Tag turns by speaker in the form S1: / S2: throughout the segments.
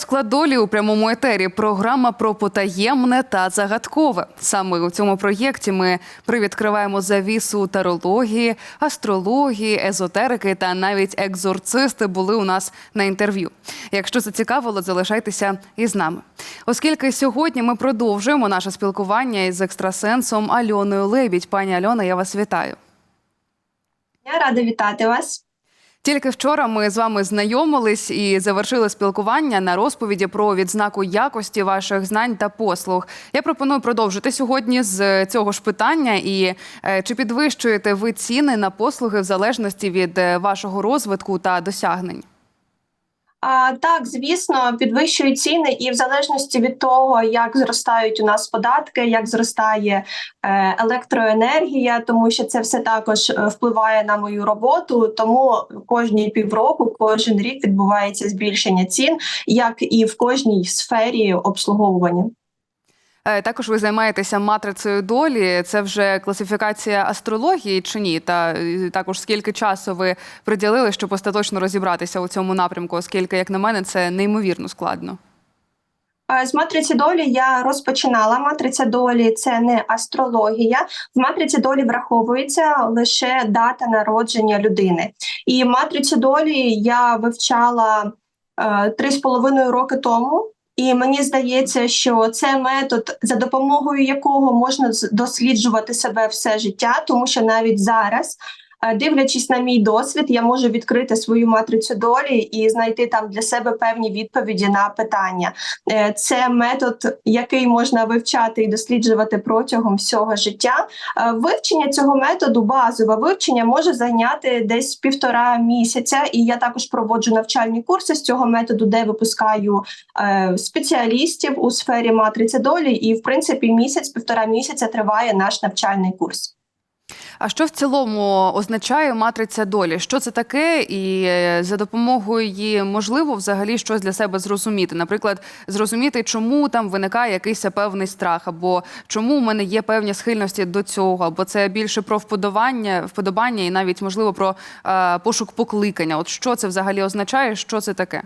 S1: Розклад долі у прямому етері. Програма про потаємне та загадкове. Саме у цьому проєкті ми привідкриваємо завісу тарології, астрології, езотерики та навіть екзорцисти були у нас на інтерв'ю. Якщо зацікавило, залишайтеся із нами. Оскільки сьогодні ми продовжуємо наше спілкування із екстрасенсом Альоною Лебідь. Пані Альона, я вас вітаю.
S2: Я рада вітати вас.
S1: Тільки вчора ми з вами знайомились і завершили спілкування на розповіді про відзнаку якості ваших знань та послуг. Я пропоную продовжити сьогодні з цього ж питання. І е, чи підвищуєте ви ціни на послуги в залежності від е, вашого розвитку та досягнень?
S2: А, так, звісно, підвищують ціни, і в залежності від того, як зростають у нас податки, як зростає е, електроенергія, тому що це все також е, впливає на мою роботу. Тому кожні півроку, кожен рік відбувається збільшення цін, як і в кожній сфері обслуговування.
S1: Е, Також ви займаєтеся матрицею долі. Це вже класифікація астрології чи ні? Та е, також скільки часу ви приділили, щоб остаточно розібратися у цьому напрямку, оскільки, як на мене, це неймовірно складно.
S2: Е, З матриці долі я розпочинала. Матриця долі це не астрологія. В матриці долі враховується лише дата народження людини. І матрицю долі я вивчала три з половиною роки тому. І мені здається, що це метод, за допомогою якого можна досліджувати себе все життя, тому що навіть зараз, дивлячись на мій досвід, я можу відкрити свою матрицю долі і знайти там для себе певні відповіді на питання. Е, Це метод, який можна вивчати і досліджувати протягом всього життя. Е, Вивчення цього методу, базове вивчення, може зайняти десь півтора місяця. І я також проводжу навчальні курси з цього методу, де випускаю е, спеціалістів у сфері матриці долі. І, в принципі, місяць-півтора місяця триває наш навчальний курс.
S1: А що в цілому означає матриця долі? Що це таке, і е, за допомогою її можливо взагалі щось для себе зрозуміти? Наприклад, зрозуміти, чому там виникає якийсь певний страх, або чому у мене є певні схильності до цього, або це більше про вподобання, вподобання і навіть можливо про е, пошук покликання. От що це взагалі означає? Що це таке?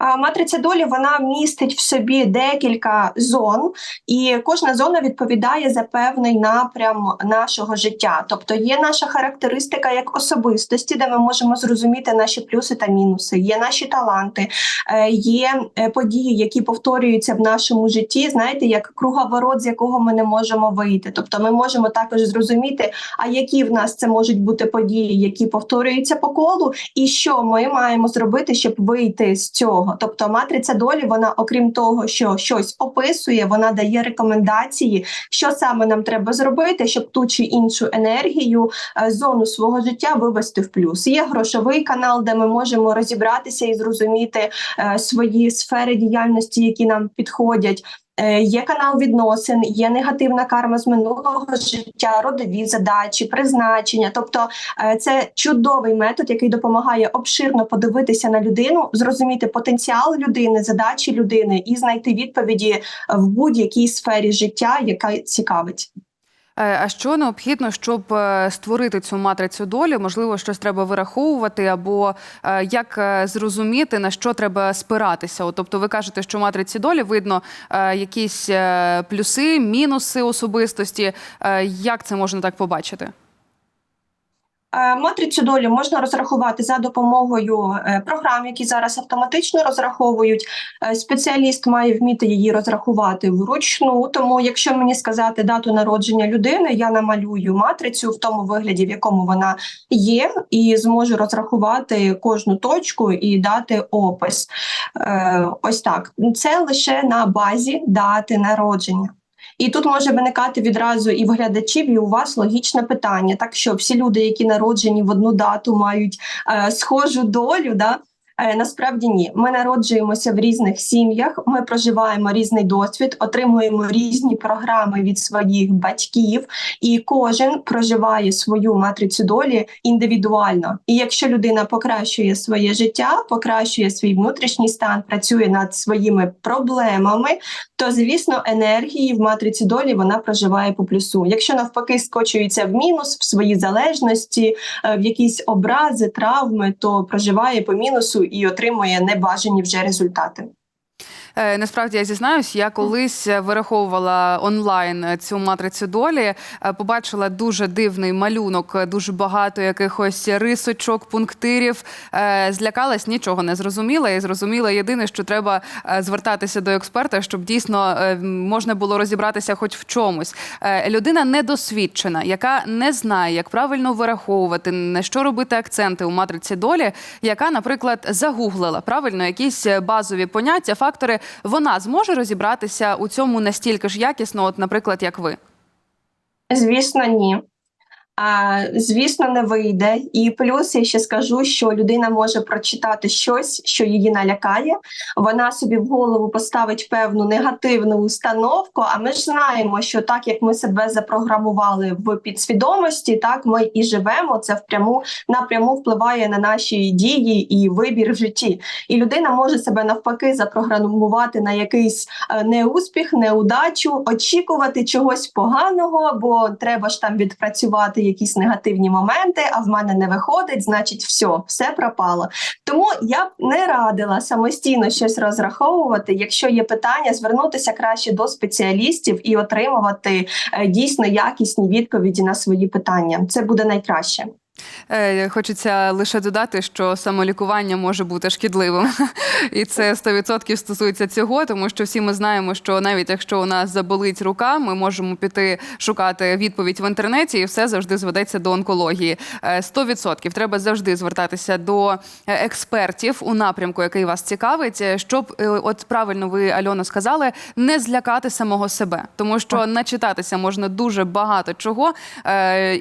S2: Матриця долі вона містить в собі декілька зон, і кожна зона відповідає за певний напрям нашого життя. Тобто є наша характеристика як особистості, де ми можемо зрозуміти наші плюси та мінуси, є наші таланти, е, є е, події, які повторюються в нашому житті. Знаєте, як круговорот, з якого ми не можемо вийти. Тобто, ми можемо також зрозуміти, а які в нас це можуть бути події, які повторюються по колу, і що ми маємо зробити, щоб вийти з цього. Тобто, матриця долі, вона, окрім того, що щось описує, вона дає рекомендації, що саме нам треба зробити, щоб ту чи іншу енергію, е, зону свого життя вивести в плюс. Є грошовий канал, де ми можемо розібратися і зрозуміти е, свої сфери діяльності, які нам підходять. Е, Є канал відносин, є негативна карма з минулого життя, родові задачі, призначення. Тобто е, це чудовий метод, який допомагає обширно подивитися на людину, зрозуміти потенціал людини, задачі людини і знайти відповіді в будь-якій сфері життя, яка цікавить.
S1: Е, А що необхідно, щоб е, створити цю матрицю долі? Можливо, щось треба вираховувати, або е, як зрозуміти на що треба спиратися? Тобто, ви кажете, що матриці долі видно якісь плюси, мінуси особистості. Як це можна так побачити?
S2: Е, Матрицю долі можна розрахувати за допомогою е, програм, які зараз автоматично розраховують. Е, Спеціаліст має вміти її розрахувати вручну. Тому, якщо мені сказати дату народження людини, я намалюю матрицю в тому вигляді, в якому вона є, і зможу розрахувати кожну точку і дати опис. Ось так. Це лише на базі дати народження. І тут може виникати відразу і в глядачів, і у вас логічне питання. Так що всі люди, які народжені в одну дату, мають е, схожу долю. Да? Е, насправді ні. Ми народжуємося в різних сім'ях, ми проживаємо різний досвід, отримуємо різні програми від своїх батьків, і кожен проживає свою матрицю долі індивідуально. І якщо людина покращує своє життя, покращує свій внутрішній стан, працює над своїми проблемами, то звісно енергії в матриці долі вона проживає по плюсу. Якщо навпаки скочується в мінус в свої залежності, е, в якісь образи, травми, то проживає по мінусу і отримує небажані вже результати.
S1: Е, Насправді я зізнаюсь, я колись вираховувала онлайн цю матрицю долі, е, побачила дуже дивний малюнок, дуже багато якихось рисочок, пунктирів. Е, Злякалась, нічого не зрозуміла. І зрозуміла єдине, що треба звертатися до експерта, щоб дійсно можна було розібратися хоч в чомусь. Людина недосвідчена, яка не знає, як правильно вираховувати, на що робити акценти у матриці долі, яка, наприклад, загуглила правильно якісь базові поняття, фактори, вона зможе розібратися у цьому настільки ж якісно, от, наприклад, як ви.
S2: Звісно, ні. Звісно, не вийде. І плюс я ще скажу, що людина може прочитати щось, що її налякає. Вона собі в голову поставить певну негативну установку. А ми ж знаємо, що так як ми себе запрограмували в підсвідомості, так ми і живемо. Це впряму напряму впливає на наші дії і вибір в житті. І людина може себе навпаки запрограмувати на якийсь е, неуспіх, неудачу, очікувати чогось поганого, бо треба ж там відпрацювати якісь негативні моменти, а в мене не виходить, значить, все, все пропало. Тому я б не радила самостійно щось розраховувати. Якщо є питання, звернутися краще до спеціалістів і отримувати е, дійсно якісні відповіді на свої питання. Це буде найкраще.
S1: Е, Хочеться лише додати, що самолікування може бути шкідливим, і це 100% стосується цього, тому що всі ми знаємо, що навіть якщо у нас заболить рука, ми можемо піти шукати відповідь в інтернеті, і все завжди зведеться до онкології. Е, 100% треба завжди звертатися до е, експертів у напрямку, який вас цікавить, е, щоб е, от правильно ви Альона сказали, не злякати самого себе, тому що начитатися можна дуже багато чого е,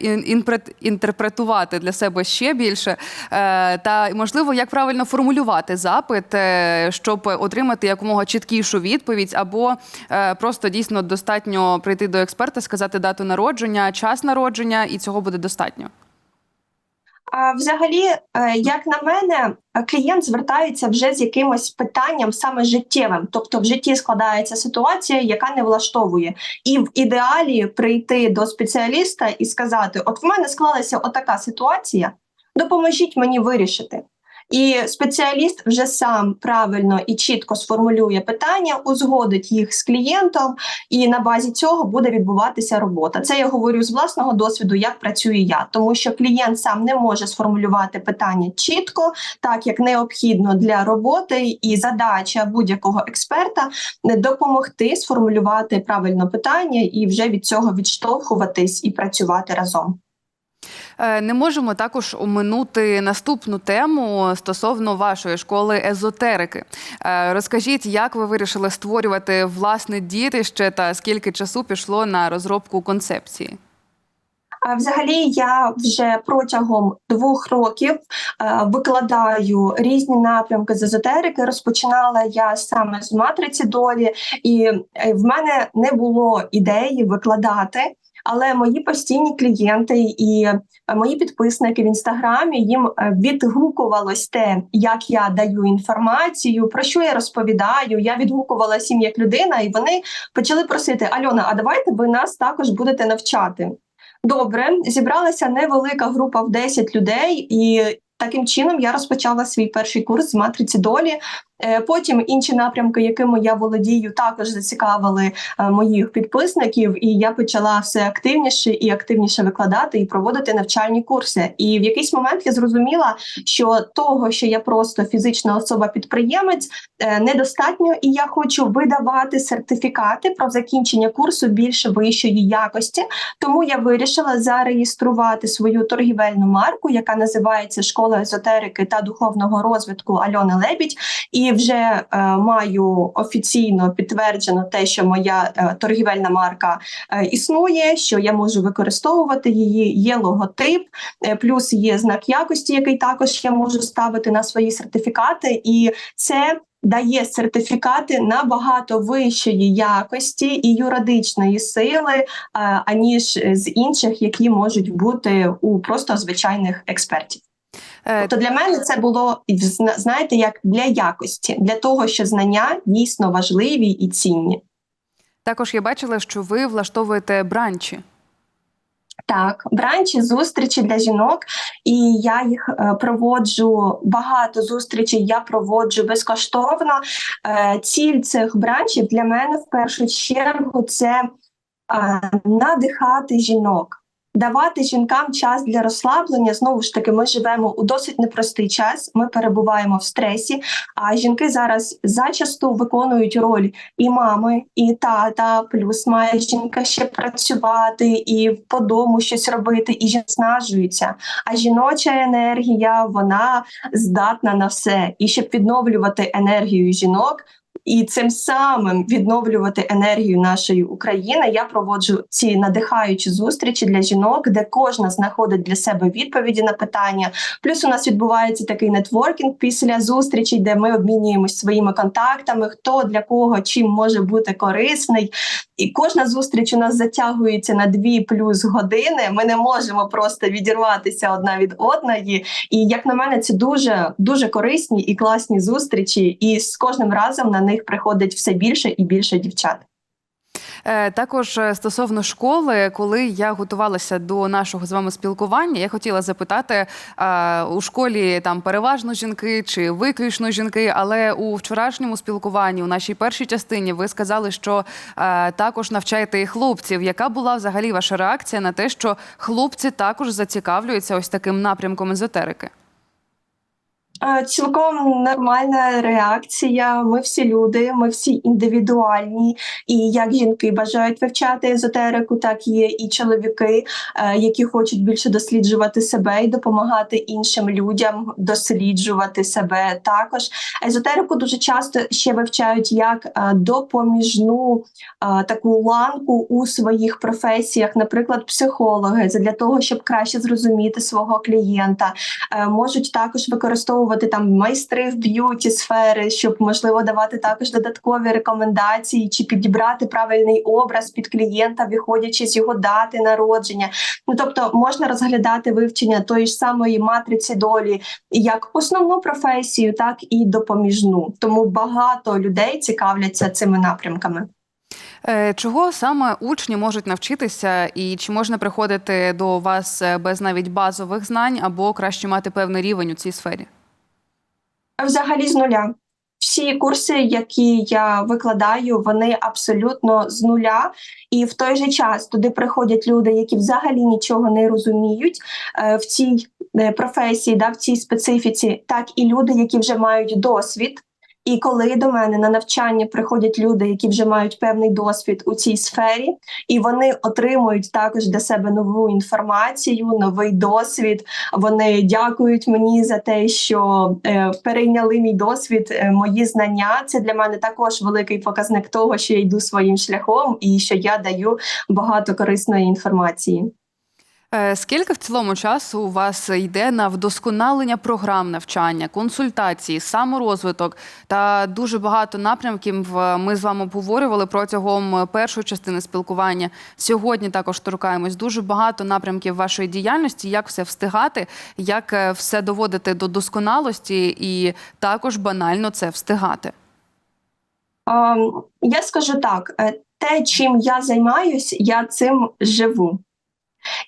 S1: інтерпретувати для себе ще більше, е, та можливо, як правильно формулювати запит, е, щоб отримати якомога чіткішу відповідь, або е, просто дійсно достатньо прийти до експерта, сказати дату народження, час народження, і цього буде достатньо.
S2: Взагалі, е, як на мене, клієнт звертається вже з якимось питанням саме життєвим, тобто в житті складається ситуація, яка не влаштовує, і в ідеалі прийти до спеціаліста і сказати: От в мене склалася отака ситуація, допоможіть мені вирішити. І спеціаліст вже сам правильно і чітко сформулює питання, узгодить їх з клієнтом, і на базі цього буде відбуватися робота. Це я говорю з власного досвіду, як працюю я, тому що клієнт сам не може сформулювати питання чітко, так як необхідно для роботи, і задача будь-якого експерта допомогти сформулювати правильно питання і вже від цього відштовхуватись і працювати разом.
S1: Е, Не можемо також оминути наступну тему стосовно вашої школи езотерики. Е, Розкажіть, як ви вирішили створювати власне дітище та скільки часу пішло на розробку концепції?
S2: Взагалі, я вже протягом двох років е, викладаю різні напрямки з езотерики. Розпочинала я саме з матриці долі, і в мене не було ідеї викладати. Але мої постійні клієнти і е, мої підписники в інстаграмі їм е, відгукувалось те, як я даю інформацію, про що я розповідаю. Я відгукувалась їм як людина, і вони почали просити: Альона, а давайте ви нас також будете навчати. Добре, зібралася невелика група в 10 людей, і таким чином я розпочала свій перший курс з матриці долі. Е, Потім інші напрямки, якими я володію, також зацікавили е, моїх підписників, і я почала все активніше і активніше викладати і проводити навчальні курси. І в якийсь момент я зрозуміла, що того, що я просто фізична особа-підприємець, е, недостатньо, і я хочу видавати сертифікати про закінчення курсу більш вищої якості. Тому я вирішила зареєструвати свою торгівельну марку, яка називається Школа езотерики та духовного розвитку Альони Лебідь. І вже е, маю офіційно підтверджено те, що моя е, торгівельна марка е, існує, що я можу використовувати її. Є логотип, плюс є знак якості, який також я можу ставити на свої сертифікати, і це. Дає сертифікати набагато вищої якості і юридичної сили, аніж з інших, які можуть бути у просто звичайних експертів.
S1: Е,
S2: Тобто для мене це було зна- знаєте, як для якості, для того, що знання дійсно важливі і цінні.
S1: Також я бачила, що ви влаштовуєте бранчі.
S2: Так, бранчі, зустрічі для жінок, і я їх е, проводжу багато зустрічей. Я проводжу безкоштовно. Е, ціль цих бранчів для мене в першу чергу це надихати жінок. Давати жінкам час для розслаблення. Знову ж таки, ми живемо у досить непростий час. Ми перебуваємо в стресі. А жінки зараз зачасту виконують роль і мами, і тата. Плюс має жінка ще працювати і по дому щось робити, і жінка. А жіноча енергія вона здатна на все. І щоб відновлювати енергію жінок. І цим самим відновлювати енергію нашої України. Я проводжу ці надихаючі зустрічі для жінок, де кожна знаходить для себе відповіді на питання. Плюс у нас відбувається такий нетворкінг після зустрічей, де ми обмінюємось своїми контактами, хто для кого чим може бути корисний. І кожна зустріч у нас затягується на дві плюс години. Ми не можемо просто відірватися одна від одної. І як на мене, це дуже дуже корисні і класні зустрічі. І з кожним разом на них приходить все більше і більше дівчат.
S1: Е, Також е, стосовно школи, коли я готувалася до нашого з вами спілкування, я хотіла запитати е, у школі там переважно жінки чи виключно жінки, але у вчорашньому спілкуванні, у нашій першій частині, ви сказали, що також навчаєте і хлопців. Яка була взагалі ваша реакція на те, що хлопці також зацікавлюються ось таким напрямком езотерики?
S2: Е, Цілком нормальна реакція. Ми всі люди, ми всі індивідуальні. І як жінки бажають вивчати езотерику, так є і чоловіки, е, які хочуть більше досліджувати себе і допомагати іншим людям досліджувати себе. Також езотерику дуже часто ще вивчають як е, допоміжну таку ланку у своїх професіях, наприклад, психологи, для того, щоб краще зрозуміти свого клієнта, можуть також використовувати там майстри в б'юті сфери, щоб можливо давати також додаткові рекомендації чи підібрати правильний образ під клієнта, виходячи з його дати народження. Ну тобто можна розглядати вивчення тої ж самої матриці долі як основну професію, так і допоміжну. Тому багато людей цікавляться цими напрямками.
S1: Е, Чого саме учні можуть навчитися, і чи можна приходити до вас е, без навіть базових знань, або краще мати певний рівень у цій сфері?
S2: Взагалі з нуля. Всі курси, які я викладаю, вони абсолютно з нуля, і в той же час туди приходять люди, які взагалі нічого не розуміють е, в цій е, професії, да, в цій специфіці, так і люди, які вже мають досвід. І коли до мене на навчання приходять люди, які вже мають певний досвід у цій сфері, і вони отримують також для себе нову інформацію, новий досвід. Вони дякують мені за те, що е, перейняли мій досвід, е, мої знання. Це для мене також великий показник того, що я йду своїм шляхом і що я даю багато корисної інформації.
S1: Е, Скільки в цілому часу у вас йде на вдосконалення програм навчання, консультації, саморозвиток та дуже багато напрямків е, ми з вами обговорювали протягом першої частини спілкування. Сьогодні також торкаємось дуже багато напрямків вашої діяльності, як все встигати, як е, все доводити до досконалості, і також банально це встигати.
S2: Ем, Я скажу так: е, те, чим я займаюсь, я цим живу.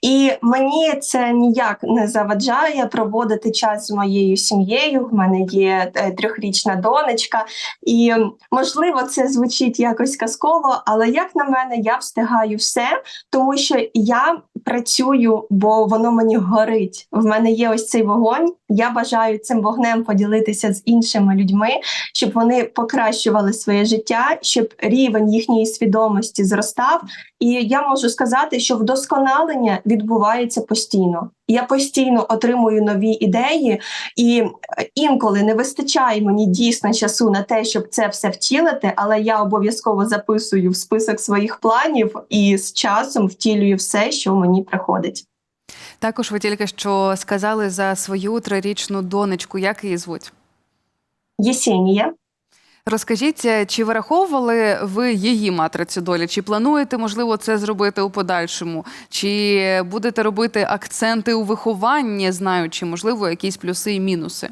S2: І мені це ніяк не заважає проводити час з моєю сім'єю. В мене є е, трьохрічна донечка, і можливо, це звучить якось казково, але як на мене, я встигаю все, тому що я працюю, бо воно мені горить. В мене є ось цей вогонь. Я бажаю цим вогнем поділитися з іншими людьми, щоб вони покращували своє життя, щоб рівень їхньої свідомості зростав. І я можу сказати, що вдосконалення відбувається постійно. Я постійно отримую нові ідеї, і е, інколи не вистачає мені дійсно часу на те, щоб це все втілити, але я обов'язково записую в список своїх планів і з часом втілюю все, що мені приходить.
S1: Також ви тільки що сказали за свою трирічну донечку, як її звуть?
S2: Єсенія.
S1: Розкажіть, е, чи вираховували ви її матрицю долі? Чи плануєте, можливо, це зробити у подальшому? Чи будете робити акценти у вихованні, знаючи, можливо, якісь плюси і мінуси?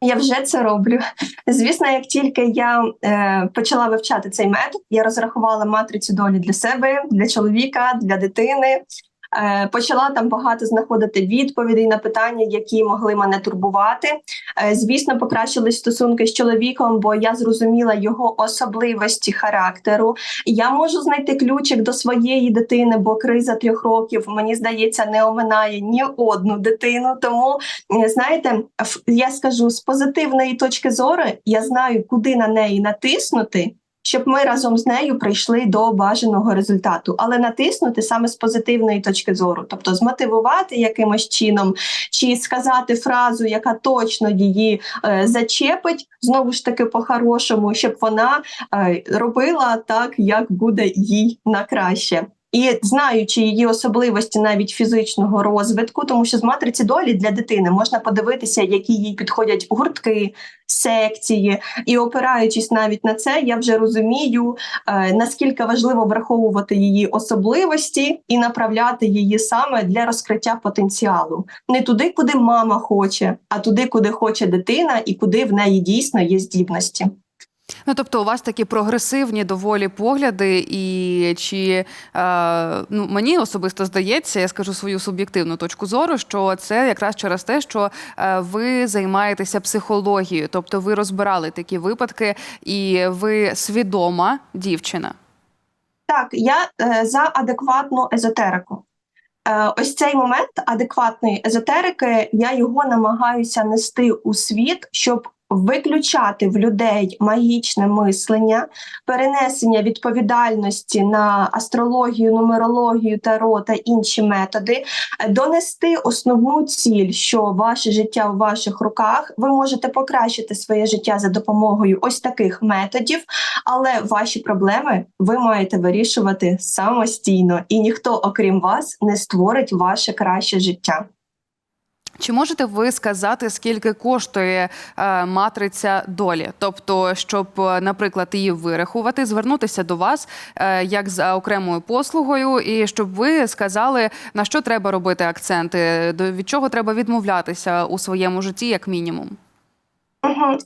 S2: Я вже це роблю. Звісно, як тільки я е, почала вивчати цей метод, я розрахувала матрицю долі для себе, для чоловіка, для дитини. Е, почала там багато знаходити відповідей на питання, які могли мене турбувати. Е, звісно, покращились стосунки з чоловіком, бо я зрозуміла його особливості характеру. Я можу знайти ключик до своєї дитини, бо криза трьох років мені здається не оминає ні одну дитину. Тому е, знаєте, я скажу з позитивної точки зору, я знаю, куди на неї натиснути. Щоб ми разом з нею прийшли до бажаного результату, але натиснути саме з позитивної точки зору, тобто змотивувати якимось чином, чи сказати фразу, яка точно її е, зачепить, знову ж таки по-хорошому, щоб вона е, робила так, як буде їй на краще. І знаючи її особливості навіть фізичного розвитку, тому що з матриці долі для дитини можна подивитися, які їй підходять гуртки, секції, і опираючись навіть на це, я вже розумію, е, наскільки важливо враховувати її особливості і направляти її саме для розкриття потенціалу, не туди, куди мама хоче, а туди, куди хоче дитина, і куди в неї дійсно є здібності.
S1: Ну, тобто, у вас такі прогресивні доволі погляди, і чи е, ну мені особисто здається, я скажу свою суб'єктивну точку зору, що це якраз через те, що е, ви займаєтеся психологією, тобто ви розбирали такі випадки, і ви свідома дівчина.
S2: Так, я е, за адекватну езотерику. Е, ось цей момент адекватної езотерики, я його намагаюся нести у світ, щоб виключати в людей магічне мислення, перенесення відповідальності на астрологію, нумерологію, таро та інші методи, донести основну ціль, що ваше життя у ваших руках, ви можете покращити своє життя за допомогою ось таких методів, але ваші проблеми ви маєте вирішувати самостійно, і ніхто, окрім вас, не створить ваше краще життя.
S1: Чи можете ви сказати, скільки коштує е, матриця долі? Тобто, щоб, е, наприклад, її вирахувати, звернутися до вас е, як за окремою послугою, і щоб ви сказали, на що треба робити акценти, до від чого треба відмовлятися у своєму житті, як мінімум?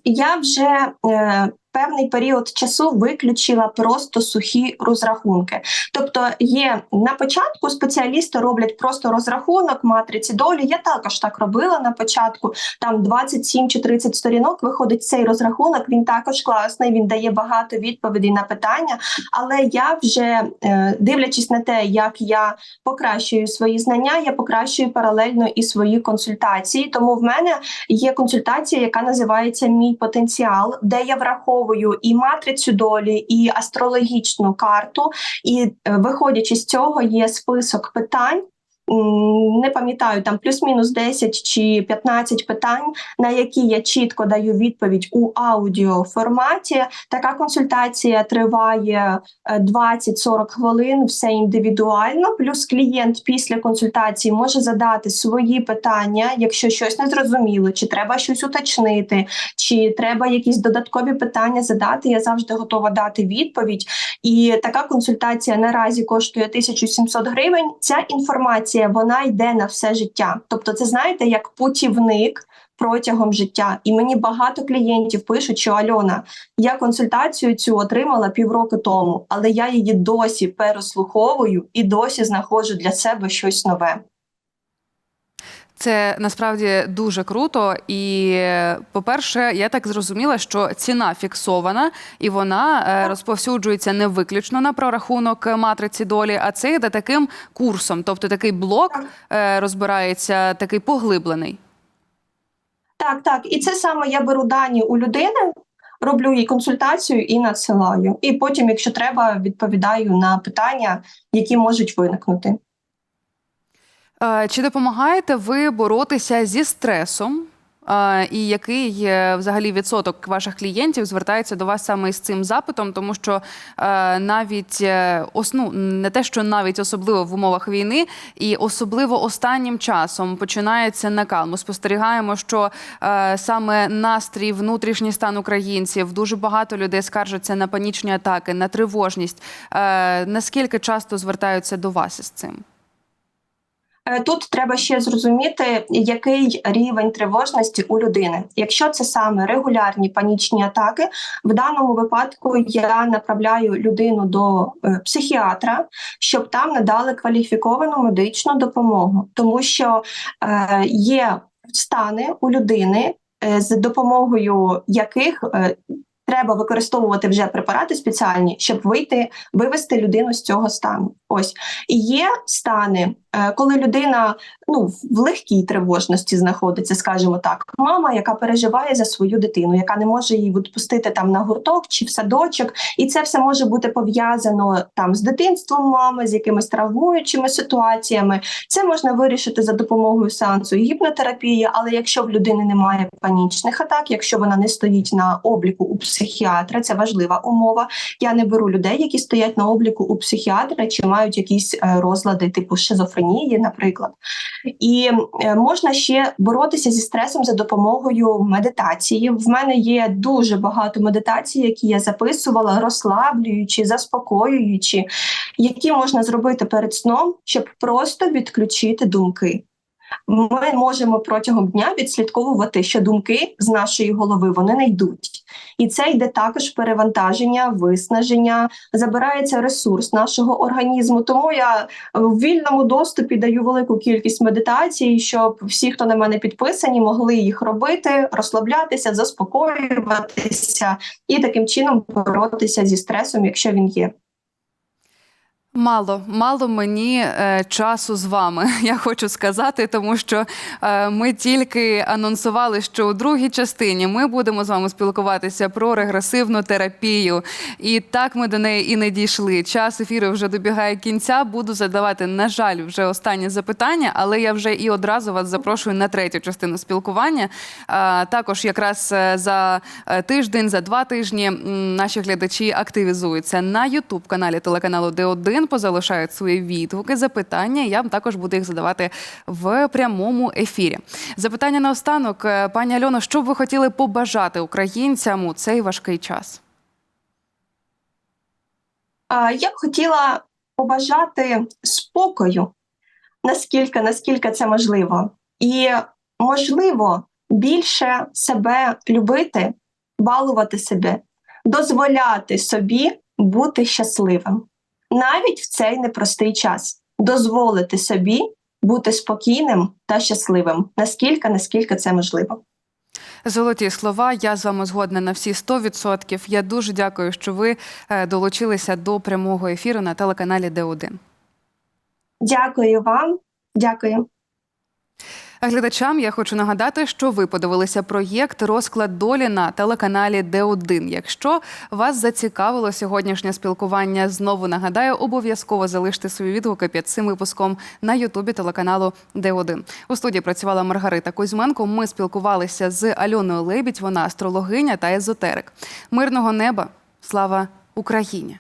S2: Я вже е, певний період часу виключила просто сухі розрахунки. Тобто, є на початку спеціалісти роблять просто розрахунок матриці долі. Я також так робила на початку. Там 27 чи 30 сторінок виходить цей розрахунок. Він також класний. Він дає багато відповідей на питання. Але я вже е, дивлячись на те, як я покращую свої знання, я покращую паралельно і свої консультації. Тому в мене є консультація, яка називається Мій потенціал, де я враховую і матрицю долі, і астрологічну карту. І е, виходячи з цього, є список питань. Не пам'ятаю там плюс-мінус 10 чи 15 питань, на які я чітко даю відповідь у аудіоформаті. Така консультація триває е, 20-40 хвилин, все індивідуально. Плюс клієнт після консультації може задати свої питання, якщо щось не зрозуміло, чи треба щось уточнити, чи треба якісь додаткові питання задати. Я завжди готова дати відповідь. І така консультація наразі коштує 1700 гривень. Ця інформація вона йде на все життя. Тобто, це знаєте, як путівник. Протягом життя, і мені багато клієнтів пишуть, що Альона, я консультацію цю отримала півроку тому, але я її досі переслуховую і досі знаходжу для себе щось нове.
S1: Це насправді дуже круто. І, по-перше, я так зрозуміла, що ціна фіксована і вона е, розповсюджується не виключно на прорахунок матриці долі, а це йде таким курсом, тобто такий блок е, розбирається, такий поглиблений.
S2: Так, так, і це саме я беру дані у людини, роблю їй консультацію і надсилаю. І потім, якщо треба, відповідаю на питання, які можуть виникнути.
S1: Е, Чи допомагаєте ви боротися зі стресом? Е, І який взагалі відсоток ваших клієнтів звертається до вас саме з цим запитом? Тому що е, навіть ну, не те, що навіть особливо в умовах війни, і особливо останнім часом починається накал. Ми спостерігаємо, що саме настрій, внутрішній стан українців, дуже багато людей скаржаться на панічні атаки, на тривожність. Наскільки часто звертаються до вас із цим?
S2: Е, Тут треба ще зрозуміти, який рівень тривожності у людини. Якщо це саме регулярні панічні атаки, в даному випадку я направляю людину до е, психіатра, щоб там надали кваліфіковану медичну допомогу, тому що е, є стани у людини, з допомогою яких треба використовувати вже препарати спеціальні, щоб вийти, вивести людину з цього стану. Ось є стани, е, коли людина ну в легкій тривожності знаходиться, скажімо так, мама, яка переживає за свою дитину, яка не може її відпустити там на гурток чи в садочок, і це все може бути пов'язано там з дитинством мами, з якимись травмуючими ситуаціями. Це можна вирішити за допомогою сеансу гіпнотерапії, але якщо в людини немає панічних атак, якщо вона не стоїть на обліку у психіатра, це важлива умова. Я не беру людей, які стоять на обліку у психіатра чи мають якісь е, розлади типу шизофренії, наприклад. І е, можна ще боротися зі стресом за допомогою медитації. В мене є дуже багато медитацій, які я записувала, розслаблюючи, заспокоюючи, які можна зробити перед сном, щоб просто відключити думки. Ми можемо протягом дня відслідковувати, що думки з нашої голови вони не йдуть. І це йде також перевантаження, виснаження, забирається ресурс нашого організму. Тому я в вільному доступі даю велику кількість медитацій, щоб всі, хто на мене підписані, могли їх робити, розслаблятися, заспокоюватися і таким чином боротися зі стресом, якщо він є.
S1: Мало, мало мені е, часу з вами, я хочу сказати, тому що е, ми тільки анонсували, що у другій частині ми будемо з вами спілкуватися про регресивну терапію. І так ми до неї і не дійшли. Час ефіру вже добігає кінця. Буду задавати, на жаль, вже останнє запитання, але я вже і одразу вас запрошую на третю частину спілкування. Е, також якраз е, за е, тиждень, за два тижні наші глядачі активізуються на Ютуб каналі телеканалу Д1 позалишають свої відгуки, запитання. Я також буду їх задавати в прямому ефірі. Запитання на останок, Е, пані Альоно, що б ви хотіли побажати українцям у цей важкий час?
S2: Я б хотіла побажати спокою, наскільки, наскільки це можливо, і можливо більше себе любити, балувати себе, дозволяти собі бути щасливим навіть в цей непростий час, дозволити собі бути спокійним та щасливим, наскільки, наскільки це можливо.
S1: Золоті слова. Я з вами згодна на всі 100%. Я дуже дякую, що ви е, долучилися до прямого ефіру на телеканалі Д1.
S2: Дякую вам, дякую.
S1: Глядачам я хочу нагадати, що ви подивилися проєкт Розклад долі на телеканалі Д1. Якщо вас зацікавило сьогоднішнє спілкування, знову нагадаю, обов'язково залиште свої відгуки під цим випуском на Ютубі телеканалу Д1. У студії працювала Маргарита Кузьменко. Ми спілкувалися з Альоною Лебідь. Вона астрологиня та езотерик. Мирного неба, слава Україні!